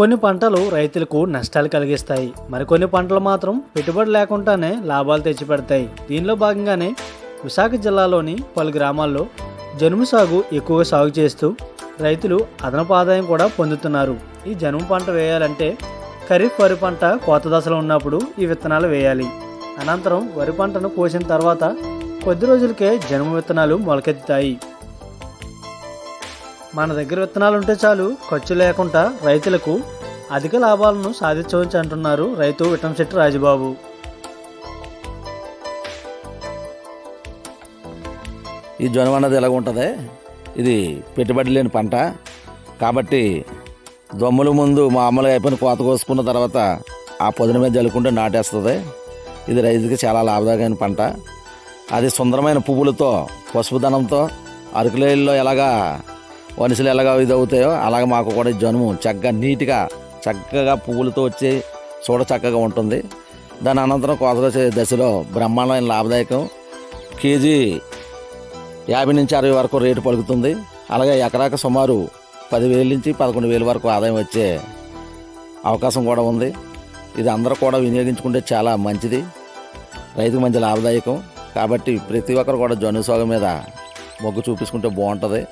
కొన్ని పంటలు రైతులకు నష్టాలు కలిగిస్తాయి. మరికొన్ని పంటలు మాత్రం పెట్టుబడి లేకుండానే లాభాలు తెచ్చిపెడతాయి. దీనిలో భాగంగానే విశాఖ జిల్లాలోని పలు గ్రామాల్లో జనుము సాగు ఎక్కువగా సాగు చేస్తూ రైతులు అదనపు ఆదాయం కూడా పొందుతున్నారు. ఈ జనుము పంట వేయాలంటే ఖరీఫ్ వరి పంట కోత దశలో ఉన్నప్పుడు ఈ విత్తనాలు వేయాలి. అనంతరం వరి పంటను కోసిన తర్వాత కొద్ది రోజులకే జనుము విత్తనాలు మొలకెత్తుతాయి. మన దగ్గర విత్తనాలు ఉంటే చాలు ఖర్చు లేకుండా రైతులకు అధిక లాభాలను సాధించవచ్చు అంటున్నారు రైతు విటంశెట్టి రాజుబాబు. ఈ జొనం అన్నది ఎలాగ ఉంటుంది? ఇది పెట్టుబడి లేని పంట. కాబట్టి దొమ్మలు ముందు మామూలుగా అయిపోయిన కోత కోసుకున్న తర్వాత ఆ పొదన మీద జల్లుకుంటే నాటేస్తుంది. ఇది రైతుకి చాలా లాభదాయకమైన పంట. అది సుందరమైన పువ్వులతో పసుపుదనంతో అరకులేళ్ళలో ఎలాగా వనిసలు ఎలాగ ఇది అవుతాయో అలాగ మాకు కూడా జనుము చక్కగా నీట్గా చక్కగా పువ్వులతో వచ్చి చూడ చక్కగా ఉంటుంది. దాని అనంతరం కోత దశలో బ్రహ్మాండమైన లాభదాయకం. కేజీ యాభై నుంచి అరవై వరకు రేటు పలుకుతుంది. అలాగే ఎకరాకు సుమారు పదివేల నుంచి పదకొండు వేల వరకు ఆదాయం వచ్చే అవకాశం కూడా ఉంది. ఇది అందరూ కూడా వినియోగించుకుంటే చాలా మంచిది. రైతుకు మంచి లాభదాయకం. కాబట్టి ప్రతి ఒక్కరు కూడా జొన్న సాగు మీద మొగ్గు చూపించుకుంటే బాగుంటుంది.